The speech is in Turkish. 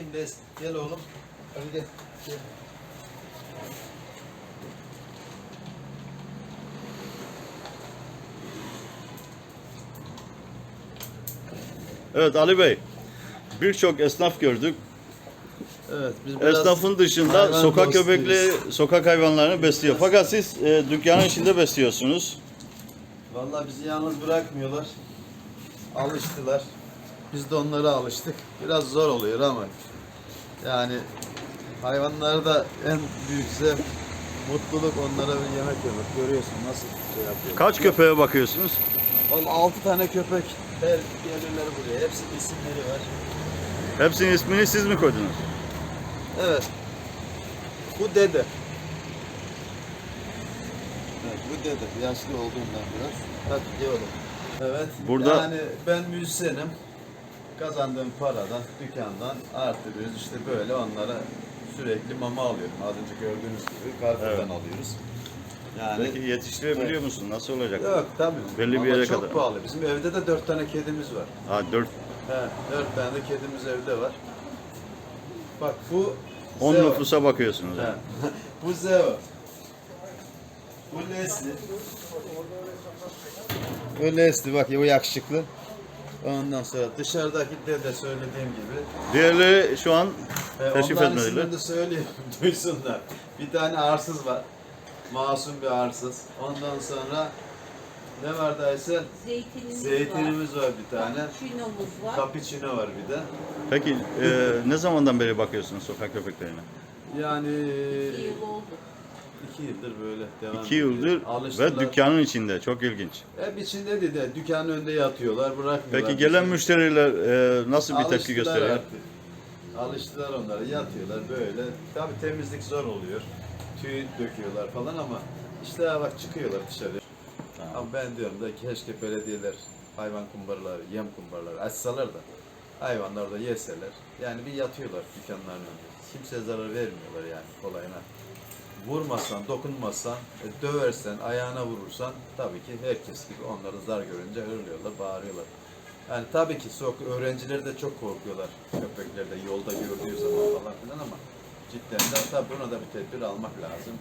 çekimdeyiz. Gel oğlum. Hadi gel. gel. Evet Ali Bey. Birçok esnaf gördük. Evet, biz biraz Esnafın dışında hayvan sokak dostuyuz. köpekli sokak hayvanlarını besliyor. Fakat siz e, dükkanın içinde besliyorsunuz. Vallahi bizi yalnız bırakmıyorlar. Alıştılar. Biz de onlara alıştık. Biraz zor oluyor ama yani hayvanlarda en büyük zevk, mutluluk onlara bir yemek yemek. Görüyorsun nasıl şey yapıyor. Kaç köpeğe bakıyorsunuz? Vallahi 6 tane köpek. Her gelirler buraya. Hepsinin isimleri var. Hepsinin ismini siz mi koydunuz? Evet. Bu dede. Evet, bu dede. Yaşlı olduğundan biraz. Hadi oğlum. Evet. Burada- Yani ben müzisyenim. Kazandığım paradan, dükkandan artırıyoruz. İşte böyle onlara sürekli mama alıyorum. Az önce gördüğünüz gibi Carrefour'dan Evet. alıyoruz. Yani Peki yetiştirebiliyor musun? Nasıl olacak? yok tabii. Belli bir yere çok kadar. pahalı. Bizim evde de dört tane kedimiz var. Ha, dört, He, dört tane de kedimiz evde var. Bak bu 10 Zeo. nüfusa bakıyorsunuz. He. bu Zeo. Bu Leslie. Bu Leslie bak ya o yakışıklı. Ondan sonra dışarıdaki de söylediğim gibi. Diğerleri şu an E, teşrif onların etmediler. isimlerini de söyleyeyim duysunlar. Bir tane arsız var. Masum bir arsız. Ondan sonra ne var Aysel? Zeytinimiz, Zeytinimiz var bir var. tane. Cappuccino'muz var. Cappuccino var bir de. Peki e, ne zamandan beri bakıyorsunuz sokak köpeklerine? Yani İki yıl oldu. İki yıldır böyle devam 2 ediyor. yıldır Alıştılar. ve dükkanın içinde. Çok ilginç. Hep içinde de, de dükkanın önünde yatıyorlar, bırakmıyorlar. Peki gelen bizi. müşteriler e, nasıl bir tepki Alıştılar gösteriyor? artık. Alıştılar onlara, yatıyorlar böyle. Tabi temizlik zor oluyor. Tüy döküyorlar falan ama işte bak çıkıyorlar dışarı. Ama ben diyorum da keşke belediyeler hayvan kumbarları, yem kumbarları açsalar da hayvanlar da yeseler. Yani bir yatıyorlar dükkanların önünde. Kimseye zarar vermiyorlar yani kolayına. Vurmazsan, dokunmazsan, e, döversen, ayağına vurursan tabii ki herkes gibi onları zar görünce hırlıyorlar, bağırıyorlar. Yani tabii ki sok öğrenciler de çok korkuyorlar köpeklerde yolda gördüğü zaman falan filan ama cidden de tabii buna da bir tedbir almak lazım.